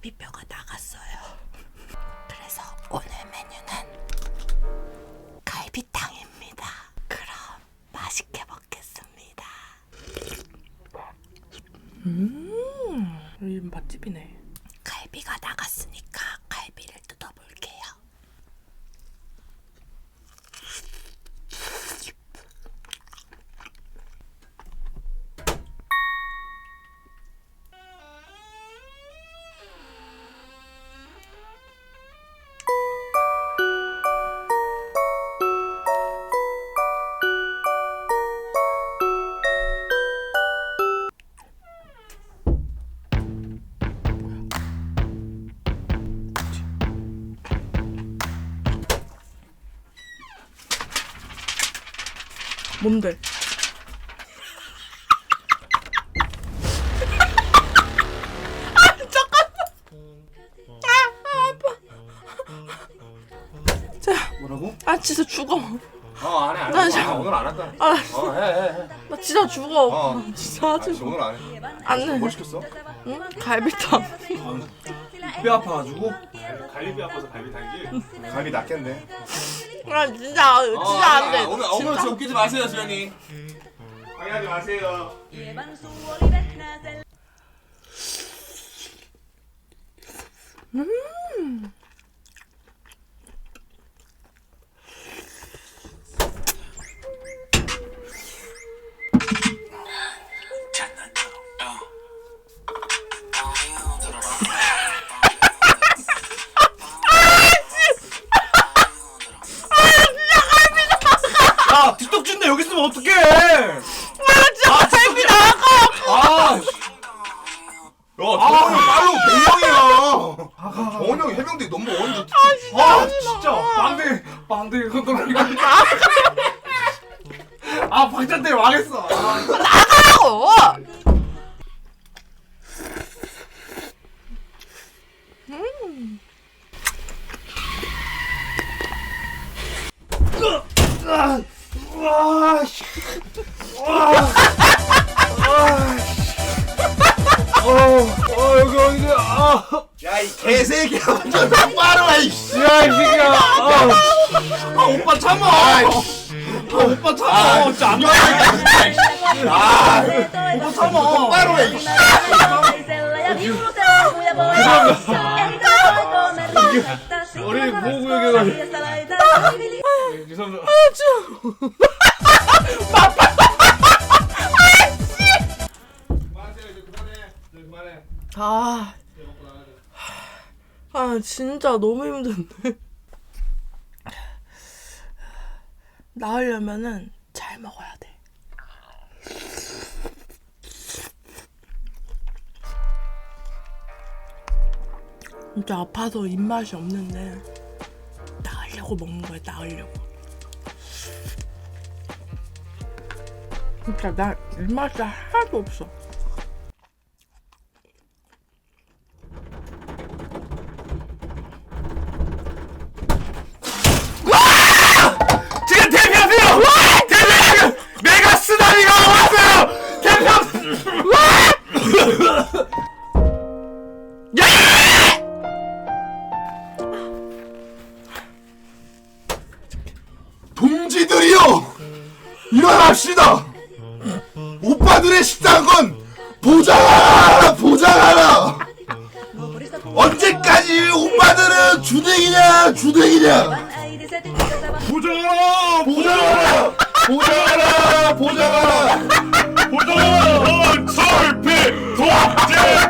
갈비뼈가 나갔어요. 그래서 오늘 메뉴는 갈비탕입니다. 그럼 맛있게 먹겠습니다. 이 맛집이네. 갈비가 나갔 뭔데? 뭐라고? 아 진짜 죽어. 어 안해 안해 나 아, 지금- 오늘 안 한다 아 어해해 해 나 진짜 죽어. 어. 진짜 아 진짜 마. 오늘 안 해 안 해. 뭘 시켰어? 응? 갈비탕. 뼈 아파가지고 갈비 아파서 갈비탕이지? 갈비 낫겠네 아 진짜 진짜 안 돼. 오늘 오늘 진짜. 저 웃기지 마세요 수현이 방해하지 마세요 llevan 야 준대 여기 있으면 어떡해 아 진짜 갈비 나가. 아 야, 정원이 팔로우 100명이야. 정원이 형이 해병대 넘버 원인데. 아, 진짜. 빵대, 빵대, 그거 아, 박자 때문에 망했어. 아, 나가라고. 야, 이 개새끼야. 완전 똑바로 해, 이씨. 야, 이 새끼야. 아, 아, 오빠 참아. 아, 오빠 참아. 진짜 안 돼. 아, 오빠 참아. 똑바로 해, 이씨. 우리 보호구역에 가지고 죄송합니다 아 진짜 너무 힘든데. 나으려면은 잘 먹어야 돼. 진짜 아파서 입맛이 없는데 나으려고 먹는 거야 나으려고. 진짜 나 입맛이 하나도 없어. 일어납시다. 오빠들의 식당은 보장하라, 보장하라. 언제까지 오빠들은 주댕이냐, 주댕이냐. 보장하라! 보장하라! 보장하라! 보장하라! 보장하라! 설, 피, 독재!